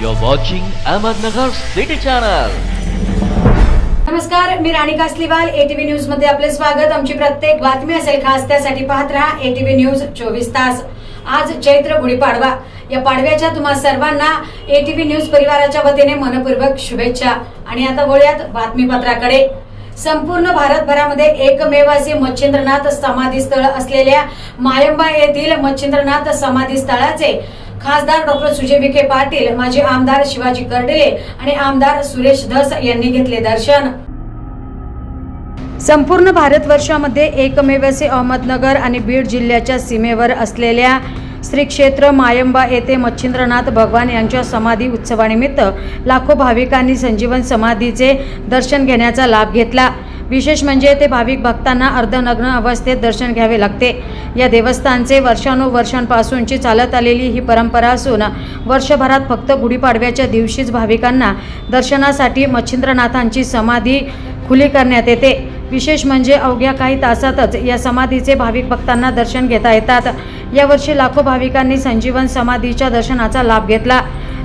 You're watching Ahmednagar City Channel. नमस्कार मी Rani Kasliwal ATV न्यूजमध्ये आपले स्वागत. आमची प्रत्येक बातमी असेल खास त्यासाठी पाहत राहा एटीव्ही न्यूज चोवीस तास. आज चैत्र गुढीपाडवा. या पाडव्याच्या तुम्हा सर्वांना एटीव्ही न्यूज परिवाराच्या वतीने मनपूर्वक शुभेच्छा. आणि आता वळूयात बातमीपत्राकडे. संपूर्ण भारतभरामध्ये एकमेव असे मच्छिंद्रनाथ समाधी स्थळ असलेल्या मायंबा येथील मच्छिंद्रनाथ समाधी स्थळाचे खासदार डॉक्टर सुजय विखे पाटील माजी आमदार शिवाजी कर्डिले आणि आमदार सुरेश धस यांनी घेतले दर्शन. संपूर्ण भारतवर्षामध्ये एकमेव असे अहमदनगर आणि बीड जिल्ह्याच्या सीमेवर असलेल्या श्री क्षेत्र मायंबा येथे मच्छिंद्रनाथ भगवान यांच्या समाधी उत्सवानिमित्त लाखो भाविकांनी संजीवन समाधीचे दर्शन घेण्याचा लाभ घेतला. विशेष म्हणजे ते भाविक भक्तांना अर्धनग्न अवस्थेत दर्शन घ्यावे लागते. या देवस्थानचे वर्षानुवर्षांपासूनची चालत आलेली ही परंपरा असून वर्षभरात फक्त गुढीपाडव्याच्या दिवशीच भाविकांना दर्शनासाठी मच्छिंद्रनाथांची समाधी खुली करण्यात येते. विशेष म्हणजे अवघ्या काही तासातच या समाधीचे भाविक भक्तांना दर्शन घेता येतात. यावर्षी लाखो भाविकांनी संजीवन समाधीच्या दर्शनाचा लाभ घेतला.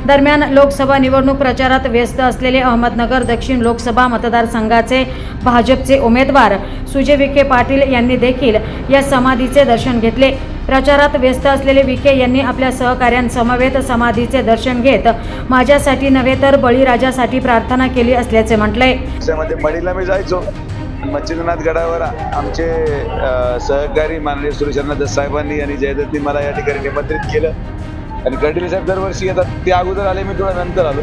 दरम्यान लोकसभा निवडणूक प्रचारात व्यस्त असलेले अहमदनगर दक्षिण लोकसभा मतदारसंघाचे भाजपचे उमेदवार सुजय विखे पाटील यांनी देखील या समाधीचे दर्शन घेतले. प्रचारात व्यस्त असलेले विखे यांनी आपल्या सहकाऱ्यांसमवेत समाधीचे दर्शन घेत माझ्यासाठी नव्हे तर बळीराजासाठी प्रार्थना केली असल्याचे म्हटलंय. बळीला मी जायचो. मच्छिंद्रनाथ गडावर आमचे सहकारी माननीय सुरेशनाथ साहेबांनी आणि जयदत्तनी मला या ठिकाणी निमंत्रित केलं. आणि कर्डिले साहेब दरवर्षी येतात. ते अगोदर आले मी थोडा नंतर आलो.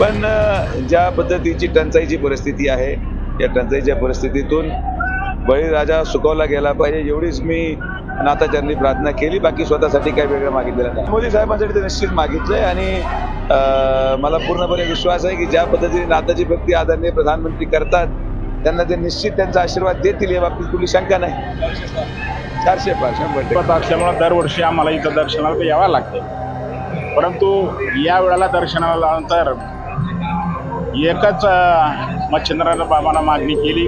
पण ज्या पद्धतीची टंचाईची परिस्थिती आहे या टंचाईच्या परिस्थितीतून बळीराजा सुकवला गेला पाहिजे एवढीच मी नाताच्यांनी प्रार्थना केली. बाकी स्वतःसाठी काही वेगळं मागितलेलं नाही. मोदी साहेबांसाठी ते निश्चित मागितलंय आणि मला पूर्णपणे विश्वास आहे की ज्या पद्धतीने नाताची भक्ती आदरणीय प्रधानमंत्री करतात त्यांना ते निश्चित त्यांचा आशीर्वाद देतील या बाबतीत कुठली शंका नाही. चारशे पाच शंभर दरवर्षी आम्हाला इथं दर्शनाला यावं लागते परंतु या वेळेला दर्शनाला एकच मच्छिंद्रनाथ बाबांना मागणी केली.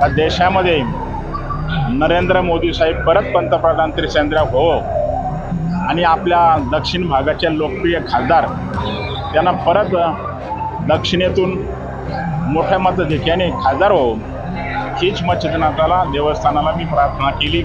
का देशामध्ये नरेंद्र मोदी साहेब परत पंतप्रधान त्रिचंद्र हो आणि आपल्या दक्षिण भागाचे लोकप्रिय खासदार त्यांना परत दक्षिणेतून मोठ्या मतधिक्याने खासदार हो हीच मच्छिंद्रनाथाला देवस्थानाला मी प्रार्थना केली.